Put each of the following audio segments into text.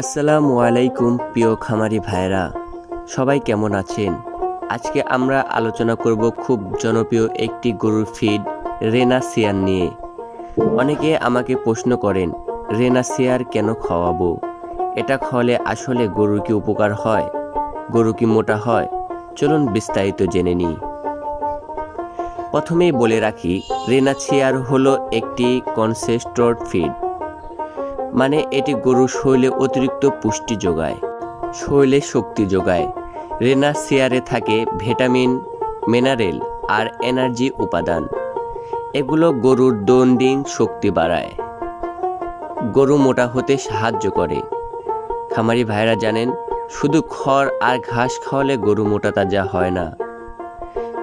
আসসালামু আলাইকুম, প্রিয় খামারি ভাইরা সবাই কেমন আছেন? আজকে আমরা আলোচনা করব খুব জনপ্রিয় একটি গরুর ফিড রেনাসিয়ার নিয়ে। অনেকে আমাকে প্রশ্ন করেন রেনাসিয়ার কেন খাওয়াবো? এটা খাওয়ালে আসলে গরুর কি উপকার হয়? গরু কি মোটা হয়? চলুন বিস্তারিত জেনে নিই। প্রথমেই বলে রাখি রেনাসিয়ার হলো একটি কনসেস্ট্রড ফিড মানে এটি গরুর শরীরে অতিরিক্ত পুষ্টি যোগায় শরীরে শক্তি যোগায়। রেনাসিয়ারে থাকে ভিটামিন, মিনারেল আর এনার্জি উপাদান। এগুলো গরুর দৈনন্দিন শক্তি বাড়ায়। গরু মোটা হতে সাহায্য করে। খামারি ভাইরা জানেন, শুধু খড় আর ঘাস খাওয়ালে গরু মোটা তাজা হয় না।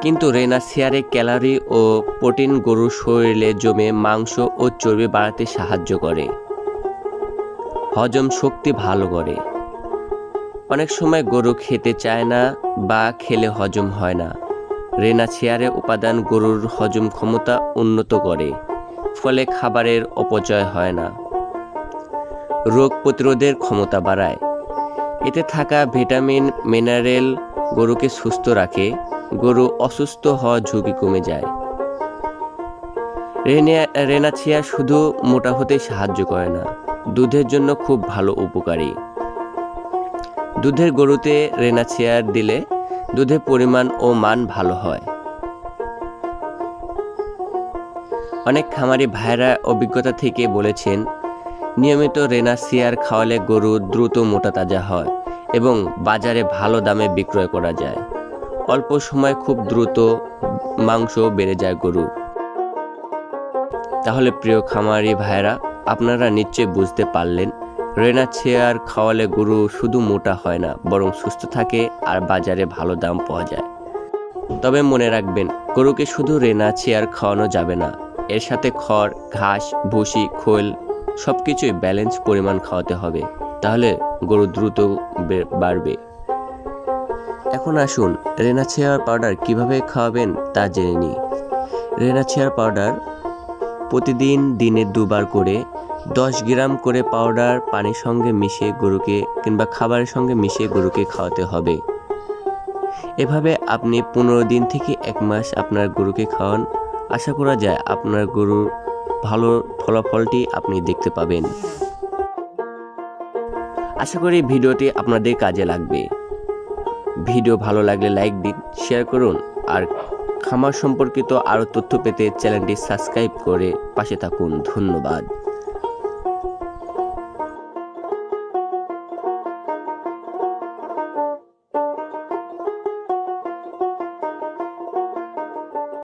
কিন্তু রেনা রেনাসিয়ারে ক্যালারি ও প্রোটিন গরুর শরীরে জমে মাংস ও চর্বি বাড়াতে সাহায্য করে। হজম শক্তি ভালো করে। অনেক সময় গরু খেতে চায় না বা খেলে হজম হয় না। রেনাছিয়ারে উপাদান গরুর হজম ক্ষমতা উন্নত করে, ফলে খাবারের অপচয় হয় না। রোগ প্রতিরোধের ক্ষমতা বাড়ায়। এতে থাকা ভিটামিন, মিনারেল গরুকে সুস্থ রাখে, গরু অসুস্থ হওয়ার ঝুঁকি কমে যায়। রেনিয়া- রেনাছিয়া শুধু মোটা হতে সাহায্য করে না দুধের জন্য খুব ভালো উপকারী। দুধের গরুতে রেনাছিয়ার দিলে দুধের পরিমাণ ও মান ভালো হয়। অনেক খামারি ভাইরা অভিজ্ঞতা থেকে বলেছেন, নিয়মিত রেনাসিয়ার খাওয়ালে গরু দ্রুত মোটা তাজা হয় এবং বাজারে ভালো দামে বিক্রয় করা যায়। অল্প সময় খুব দ্রুত মাংস বেড়ে যায় গরুর। তাহলে প্রিয় খামারি ভাইরা আপনারা নিশ্চয়ই বুঝতে পারলেন, রেনা চেয়ার খাওয়ালে গরু শুধু মোটা হয় না, বরং সুস্থ থাকে আর বাজারে ভালো দাম পাওয়া যায়। তবে মনে রাখবেন, গরুকে শুধু রেনা চেয়ার খাওয়ানো যাবে না, এর সাথে খড়, ঘাস, ভুসি, খোল সব কিছুই ব্যালেন্স পরিমাণ খাওয়াতে হবে, তাহলে গরু দ্রুত বাড়বে। এখন আসুন, রেনা চেয়ার পাউডার কীভাবে খাওয়াবেন তা জেনে নিই। রেনা চেয়ার পাউডার প্রতিদিন দিনে দুবার করে দশ গ্রাম করে পাউডার পানির সঙ্গে মিশিয়ে গরুকে কিংবা খাবারের সঙ্গে মিশিয়ে গরুকে খাওয়াতে হবে। এভাবে আপনি পনেরো দিন থেকে এক মাস আপনার গরুকে খাওয়ান। আশা করা যায় আপনার গরুর ভালো ফলাফলটি আপনি দেখতে পাবেন। আশা করি ভিডিওটি আপনাদের কাজে লাগবে। ভিডিও ভালো লাগলে লাইক দিন শেয়ার করুন আর খামার সম্পর্কিত আরও তথ্য পেতে চ্যানেলটি সাবস্ক্রাইব করে পাশে থাকুন। ধন্যবাদ।